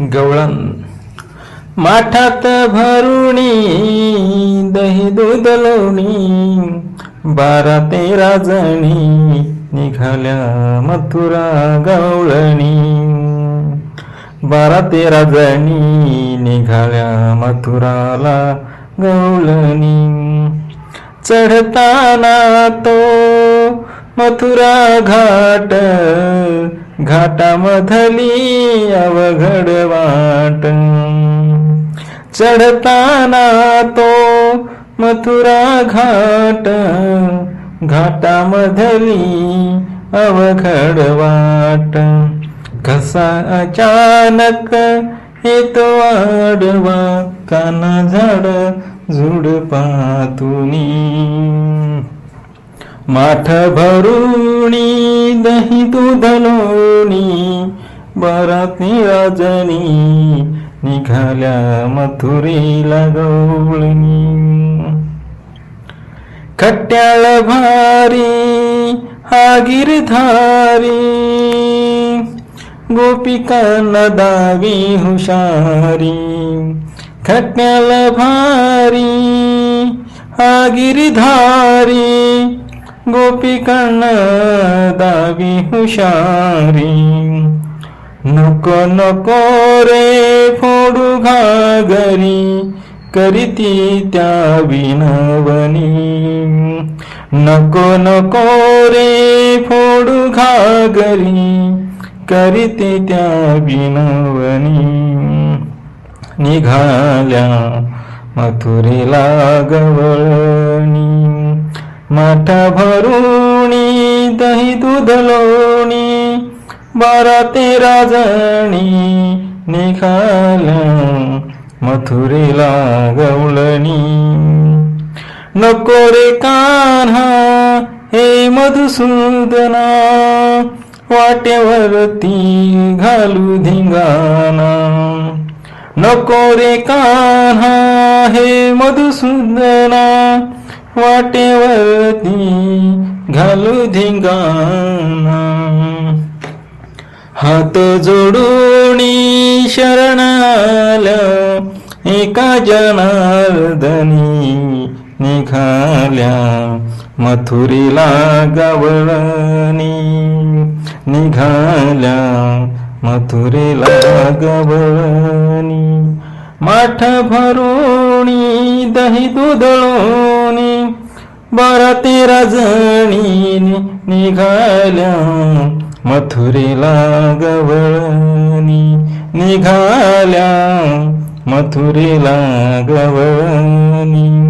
गवळण. माठात भरुणी दही दूध लोणी बारा तेरा जणी निघाल्या मथुरा गवळणी. बारा तेरा जणी निघाल्या मथुराला गवळणी. चढताना तो मथुरा घाट घाटामधली अवघड वाट. चढताना तो मथुरा घाट घाटामधली अवघड वाट. कसा अचानक येतो आडवा काना झाड झुडपातुनी माठ भरुणी दही दूध लोणी बराती राजनी निघाल्या मथुरीला गवळणी. खट्याळ भारी हा गिरधारी गोपिकांना दावी हुशारी. खट्याळ भारी हा गिरधारी गोपिकांना दावी हुशारी. नको नको रे फोडू घागरी करीती त्या विनवनी नको नको रे फोडू घागरी करीती त्या विनवनी निघाल्या मथुरेला गवळणी. मठ भरुणी दही दूध लोणी बारा तेरा जणी निघाल मथुरेला गवळणी नको रे कान्हा हे मधुसूदना वाटेवरती घालू धिंगाना नको रे कान्हा हे मधुसूदना वाटेवरती घालू धिंगाना हात जोडून शरण एका जनार्दनी निघाल्या. मथुरीला गवळणी निघाल्या मथुरीला गवळणी. माठ भरुणी दही दुधळोणी बारा तेरा जणी निघाल्या. मथुरेला गवळणी निघाल्या. मथुरेला गवळणी